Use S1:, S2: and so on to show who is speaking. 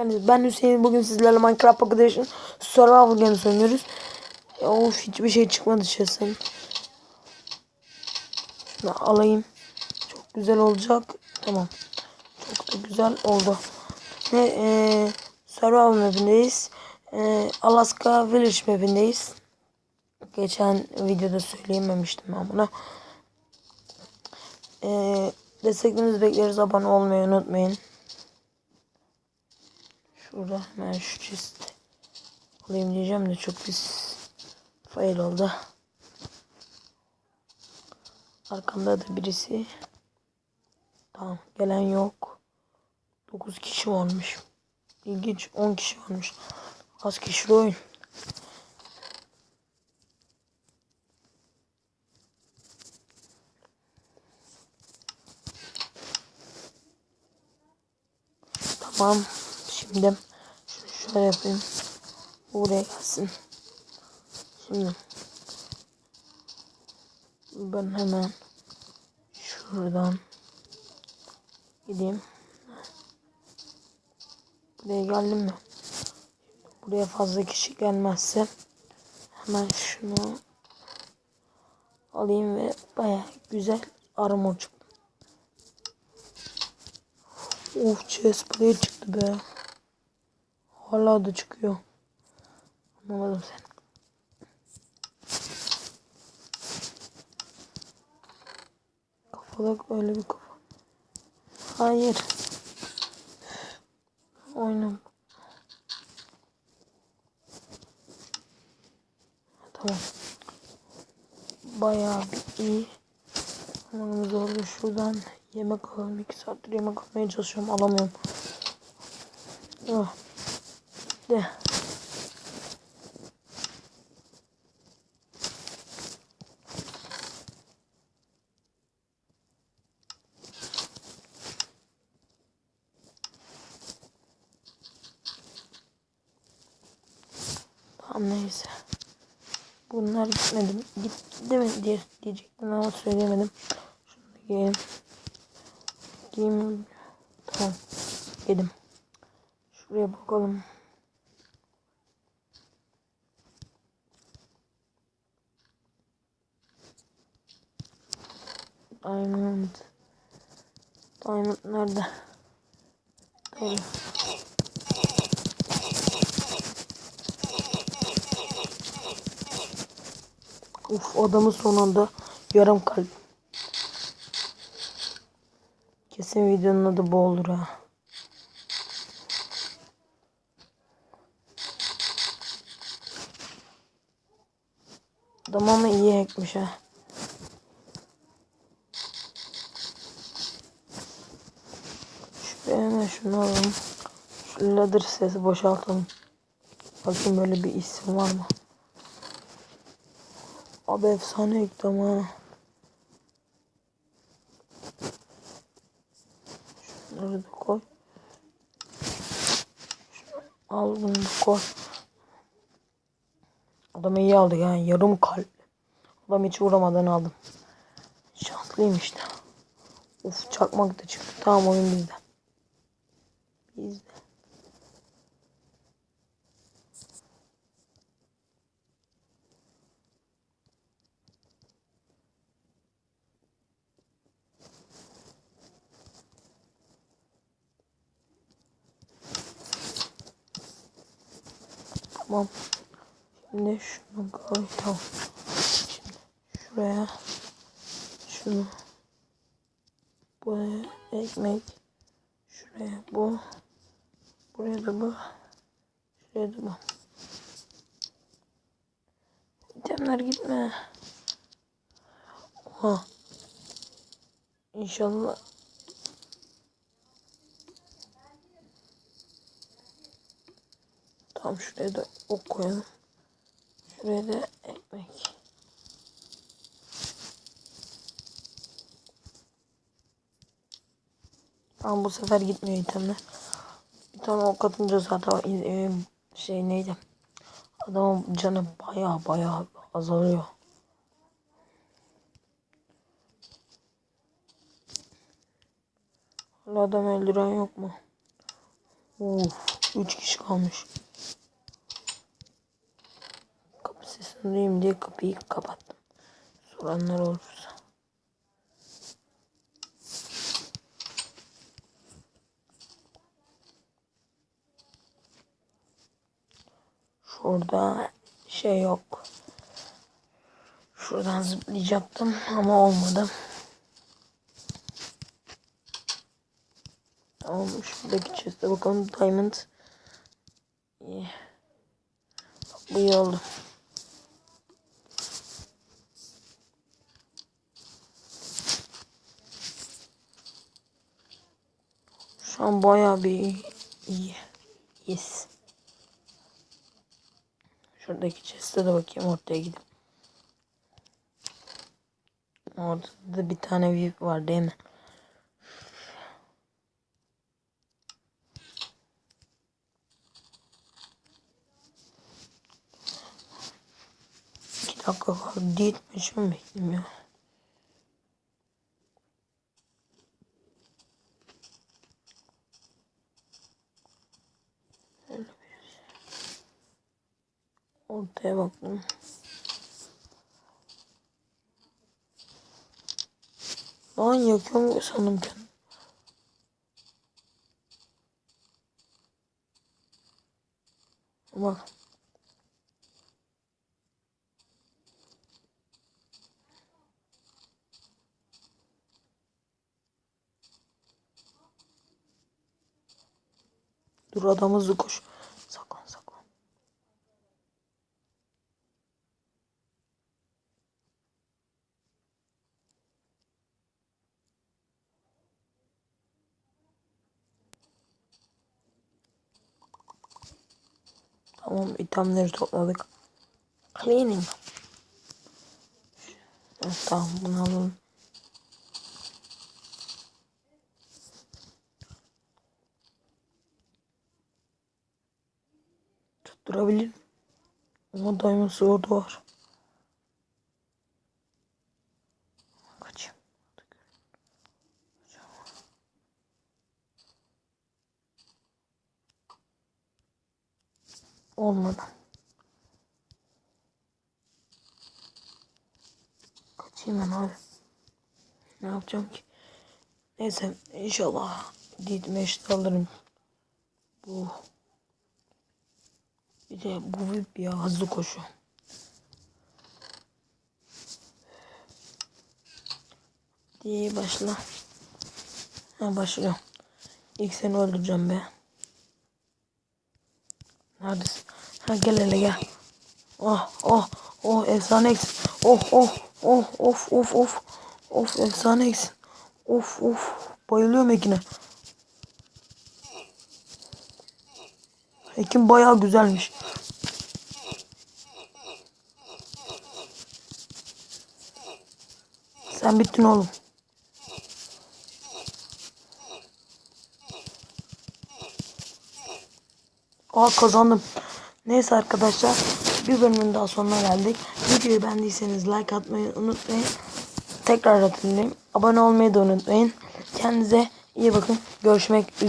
S1: Ben Hüseyin bugün sizlerle Minecraft Pocket Survival Games oynuyoruz. E, of hiçbir şey çıkmadı şahsen. Şunu alayım. Çok güzel olacak. Tamam. Çok da güzel oldu. Ne e, Survival mapindeyiz. E, Alaska Village mapindeyiz. Geçen videoda söyleyememiştim ben bunu. E, desteklerinizi bekleriz. Abone olmayı unutmayın. Şurada hemen şu chest alayım diyeceğim de çok pis fail oldu. Arkamda da birisi. Tamam gelen yok. 9 kişi varmış. İlginç 10 kişi varmış. Az kişi oyun. Tamam. Şimdi şöyle yapayım. Bu Buraya gelsin. Şimdi ben hemen şuradan gideyim. Buraya geldim mi? Buraya fazla kişi gelmezse hemen şunu alayım ve baya güzel armor çıktı. Of chest plate çıktı be. Hala da çıkıyor. Anlamadım sen. Kafalık öyle bir kafa. Hayır. Oyna. Tamam. Bayağı iyi. Amanımız oldu. Şuradan yemek alalım. 2 saattir yemek almaya çalışıyorum. Alamıyorum. Oh. De. Tamam neyse. Bunlar gitmedi. mi? Gitti mi diye diyecektim ama söyleyemedim. Şunu da giyeyim. Giyeyim. Tamam. Yedim. Şuraya bakalım. Diamond. Diamond nerede? Diamond. Uf adamın sonunda yarım kalp. Kesin videonun adı bu olur ha. Adam ama iyi ekmiş ha. Şuraya hemen şunu alalım. Sesi boşaltalım. Bakayım böyle bir isim var mı? Abi efsane ekti ama. Şunları da koy. Şunu al bunu da koy. Adam iyi aldı yani yarım kalp. Adam hiç vuramadan aldım. Şanslıyım işte. Uf çakmak da çıktı. Tamam oyun bizde. Bizde. Tamam. Şimdi şunu koy. Tamam. Şimdi şuraya şunu buraya ekmek şuraya bu buraya da bu şuraya da bu İtemler gitme Oha İnşallah Tamam şuraya da ok koyalım. Şuraya da ekmek. Tamam bu sefer gitmiyor itemler. Bir tane ok atınca zaten e, şey neydi? Adamın canı baya baya azalıyor. Hala adam öldüren yok mu? Uf. Üç kişi kalmış. Kapı sesini duyayım diye kapıyı kapattım. Soranlar olursa. Şurada şey yok. Şuradan zıplayacaktım ama olmadı. Tamam şuradaki chest'e bakalım. Diamond. İyi. Bak, bu iyi oldu. Şu an bayağı bir iyi. Yes. Şuradaki chest'e de bakayım ortaya gidip. Orada da bir tane VIP var değil mi? İki dakika kaldı. Gitmiş mi ya? Ortaya baktım. Lan yakıyorum sandım kendim. Bak. Dur adam hızlı koş. Tamam itemleri topladık. Cleaning. Evet, tamam bunu alalım. Tutturabilir? Ama diamond sword var. Kaçayım. Olmadı. Kaçayım ben abi. Ne yapacağım ki? Neyse inşallah Deathmatch'te alırım. Bu. Bir de bu VIP ya hızlı koşu. Diye başla. Ha başlıyor. İlk seni öldüreceğim be. Neredesin? Ha gel hele gel. Oh oh oh efsane eksin. Oh oh oh of of of. Of efsane eksin. Of of. Bayılıyorum Ekin'e. Ekin bayağı güzelmiş. Sen bittin oğlum. Aa kazandım. Neyse arkadaşlar bir bölümün daha sonuna geldik. Videoyu beğendiyseniz like atmayı unutmayın. Tekrar hatırlayayım. Abone olmayı da unutmayın. Kendinize iyi bakın. Görüşmek üzere.